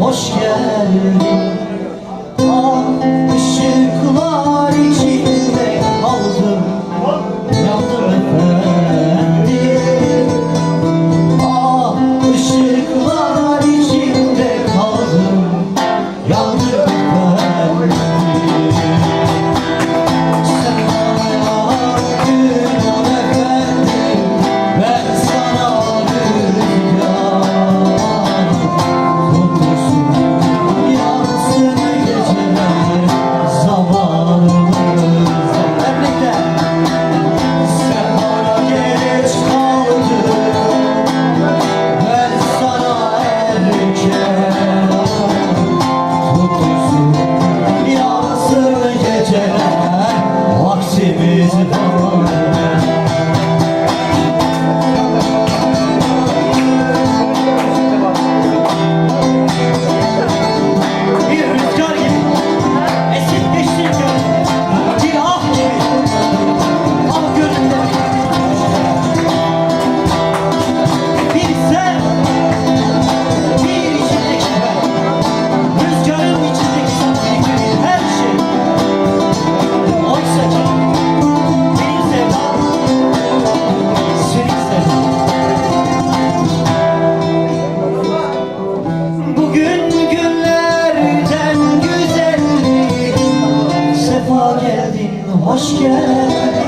hoş geldin. geldin, hoş geldin.